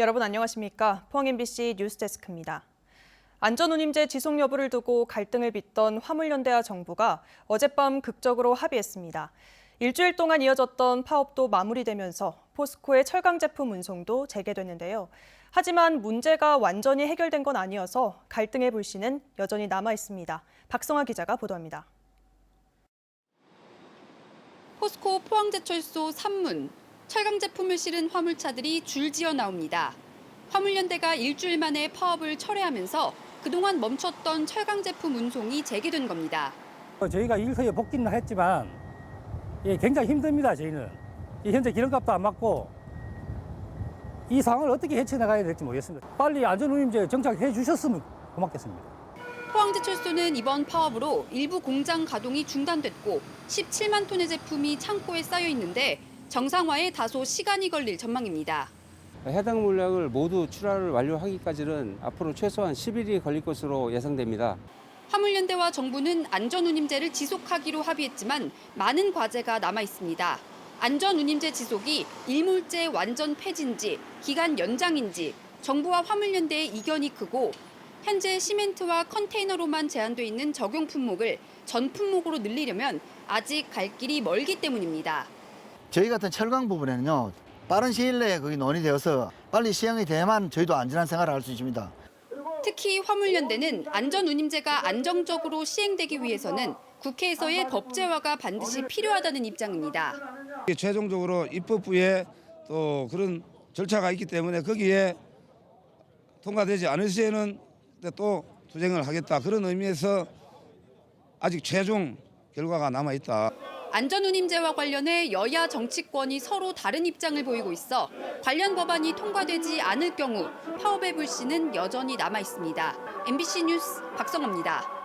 여러분 안녕하십니까? 포항 MBC 뉴스데스크입니다. 안전운임제 지속 여부를 두고 갈등을 빚던 화물연대와 정부가 어젯밤 극적으로 합의했습니다. 일주일 동안 이어졌던 파업도 마무리되면서 포스코의 철강 제품 운송도 재개됐는데요. 하지만 문제가 완전히 해결된 건 아니어서 갈등의 불씨는 여전히 남아 있습니다. 박성아 기자가 보도합니다. 포스코 포항제철소 3문 철강 제품을 실은 화물차들이 줄지어 나옵니다. 화물연대가 일주일 만에 파업을 철회하면서 그동안 멈췄던 철강 제품 운송이 재개된 겁니다. 어, 저희가 일서에 복귀는 했지만 예, 굉장히 힘듭니다. 저희는 이 현재 기름값도 안 맞고 이 상황을 어떻게 헤쳐나가야 될지 모르겠습니다. 빨리 안전운임제 정착해 주셨으면 고맙겠습니다. 포항제철소는 이번 파업으로 일부 공장 가동이 중단됐고 17만 톤의 제품이 창고에 쌓여 있는데 정상화에 다소 시간이 걸릴 전망입니다. 해당 물량을 모두 출하를 완료하기까지는 앞으로 최소한 10일이 걸릴 것으로 예상됩니다. 화물연대와 정부는 안전운임제를 지속하기로 합의했지만 많은 과제가 남아 있습니다. 안전운임제 지속이 일몰제 완전 폐지인지 기간 연장인지 정부와 화물연대의 이견이 크고 현재 시멘트와 컨테이너로만 제한돼 있는 적용 품목을 전 품목으로 늘리려면 아직 갈 길이 멀기 때문입니다. 저희 같은 철강 부분에는요 빠른 시일 내에 거기 논의되어서 빨리 시행이 돼야만 저희도 안전한 생활을 할 수 있습니다. 특히 화물연대는 안전운임제가 안정적으로 시행되기 위해서는 국회에서의 법제화가 반드시 필요하다는 입장입니다. 최종적으로 입법부에 또 그런 절차가 있기 때문에 거기에 통과되지 않을 시에는 또 투쟁을 하겠다 그런 의미에서 아직 최종 결과가 남아 있다. 안전운임제와 관련해 여야 정치권이 서로 다른 입장을 보이고 있어 관련 법안이 통과되지 않을 경우 파업의 불씨는 여전히 남아 있습니다. MBC 뉴스 박성호입니다.